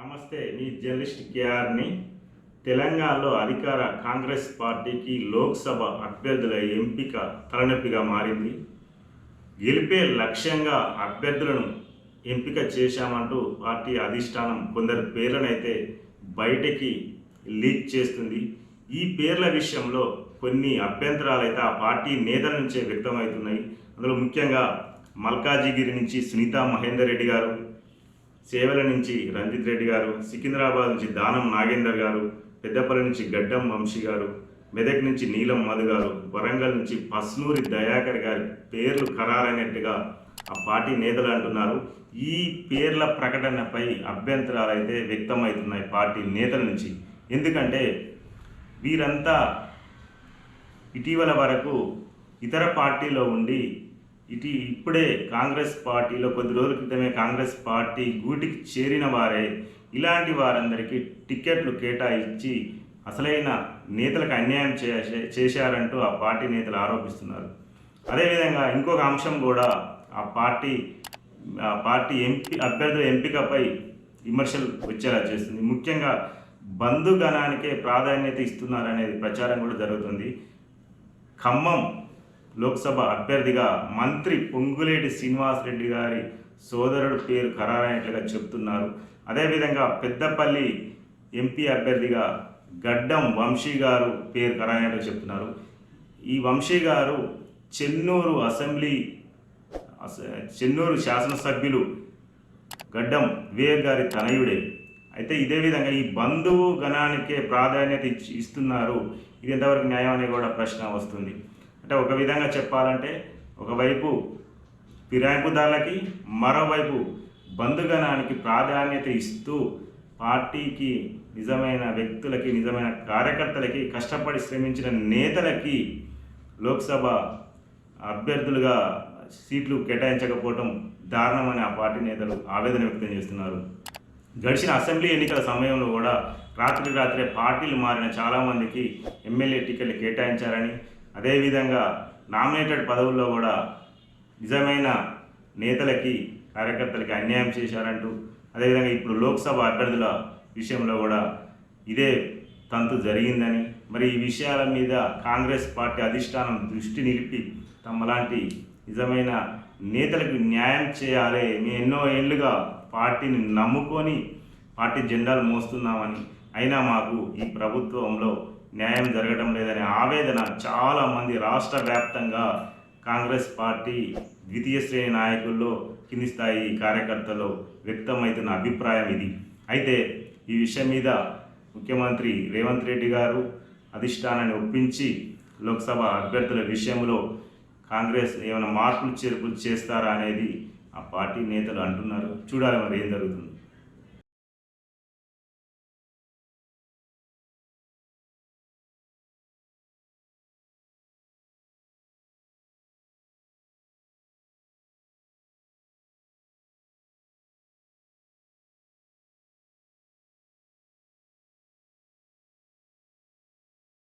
నమస్తే మీ జర్నలిస్ట్ కేఆర్ని తెలంగాణలో అధికార కాంగ్రెస్ పార్టీకి లోక్సభ అభ్యర్థుల ఎంపిక తలనొప్పిగా మారింది. గెలిపే లక్ష్యంగా అభ్యర్థులను ఎంపిక చేశామంటూ పార్టీ అధిష్టానం కొందరు పేర్లనైతే బయటికి లీక్ చేస్తుంది. ఈ పేర్ల విషయంలో కొన్ని అభ్యంతరాలు అయితే ఆ పార్టీ నేతల నుంచే వ్యక్తమవుతున్నాయి. అందులో ముఖ్యంగా మల్కాజిగిరి నుంచి సునీతా మహేందర్ రెడ్డి గారు సేవల నుంచి రంజిత్ రెడ్డి గారు సికింద్రాబాద్ నుంచి దానం నాగేందర్ గారు పెద్దపల్లి నుంచి గడ్డం వంశీ గారు మెదక్ నుంచి నీలం మధు గారు వరంగల్ నుంచి పస్నూరి దయాకర్ గారి పేర్లు ఖరారైనట్టుగా ఆ పార్టీ నేతలు అంటున్నారు. ఈ పేర్ల ప్రకటనపై అభ్యంతరాలు అయితే వ్యక్తమవుతున్నాయి పార్టీ నేతల నుంచి. ఎందుకంటే వీరంతా ఇటీవల వరకు ఇతర పార్టీలో ఉండి ఇటీ ఇప్పుడే కాంగ్రెస్ పార్టీలో కొద్ది రోజుల క్రితమే కాంగ్రెస్ పార్టీ గూటికి చేరిన వారే. ఇలాంటి వారందరికీ టికెట్లు కేటాయించి అసలైన నేతలకు అన్యాయం చేసే చేశారంటూ ఆ పార్టీ నేతలు ఆరోపిస్తున్నారు. అదేవిధంగా ఇంకొక అంశం కూడా ఆ పార్టీ ఆ పార్టీ ఎంపీ అభ్యర్థుల ఎంపికపై విమర్శలు వచ్చేలా చేస్తుంది. ముఖ్యంగా బంధుగణానికే ప్రాధాన్యత ఇస్తున్నారనేది ప్రచారం కూడా జరుగుతుంది. ఖమ్మం లోక్సభ అభ్యర్థిగా మంత్రి పొంగులేటి శ్రీనివాస్ రెడ్డి గారి సోదరుడు పేరు ఖరారైనట్లుగా చెప్తున్నారు. అదేవిధంగా పెద్దపల్లి ఎంపీ అభ్యర్థిగా గడ్డం వంశీ గారు పేరు ఖరారైనట్లుగా చెప్తున్నారు. ఈ వంశీ గారు చెన్నూరు అసెంబ్లీ చెన్నూరు శాసనసభ్యులు గడ్డం వివేక్ గారి తనయుడే. అయితే ఇదే విధంగా ఈ బంధువు గణానికే ప్రాధాన్యత ఇచ్చి ఇస్తున్నారు. ఇది ఎంతవరకు న్యాయం అనే కూడా ప్రశ్న వస్తుంది. అంటే ఒక విధంగా చెప్పాలంటే ఒకవైపు ఫిరాయింపుదారులకి మరోవైపు బంధుగణానికి ప్రాధాన్యత ఇస్తూ పార్టీకి నిజమైన వ్యక్తులకి నిజమైన కార్యకర్తలకి కష్టపడి శ్రమించిన నేతలకి లోక్సభ అభ్యర్థులుగా సీట్లు కేటాయించకపోవడం దారుణమని ఆ పార్టీ నేతలు ఆవేదన వ్యక్తం చేస్తున్నారు. గడిచిన అసెంబ్లీ ఎన్నికల సమయంలో కూడా రాత్రి రాత్రే పార్టీలు మారిన చాలామందికి ఎమ్మెల్యే టికెట్లు కేటాయించారని అదేవిధంగా నామినేటెడ్ పదవుల్లో కూడా నిజమైన నేతలకి కార్యకర్తలకి అన్యాయం చేశారంటూ అదేవిధంగా ఇప్పుడు లోక్సభ అభ్యర్థుల విషయంలో కూడా ఇదే తంతు జరిగిందని మరి ఈ విషయాల మీద కాంగ్రెస్ పార్టీ అధిష్టానం దృష్టి నిలిపి తమలాంటి నిజమైన నేతలకు న్యాయం చేయాలి మేము ఎన్నో ఏళ్ళుగా పార్టీని నమ్ముకొని పార్టీ జెండాలు మోస్తున్నామని అయినా మాకు ఈ ప్రభుత్వంలో న్యాయం జరగడం లేదనే ఆవేదన చాలామంది రాష్ట్ర వ్యాప్తంగా కాంగ్రెస్ పార్టీ ద్వితీయ శ్రేణి నాయకుల్లో కింది స్థాయి కార్యకర్తలు వ్యక్తమవుతున్న అభిప్రాయం ఇది. అయితే ఈ విషయం మీద ముఖ్యమంత్రి రేవంత్ రెడ్డి గారు అధిష్టానాన్ని ఒప్పించి లోక్సభ అభ్యర్థుల విషయంలో కాంగ్రెస్ ఏమైనా మార్పులు చేర్పులు చేస్తారా అనేది ఆ పార్టీ నేతలు అంటున్నారు. చూడాలి మరి ఏం జరుగుతుంది.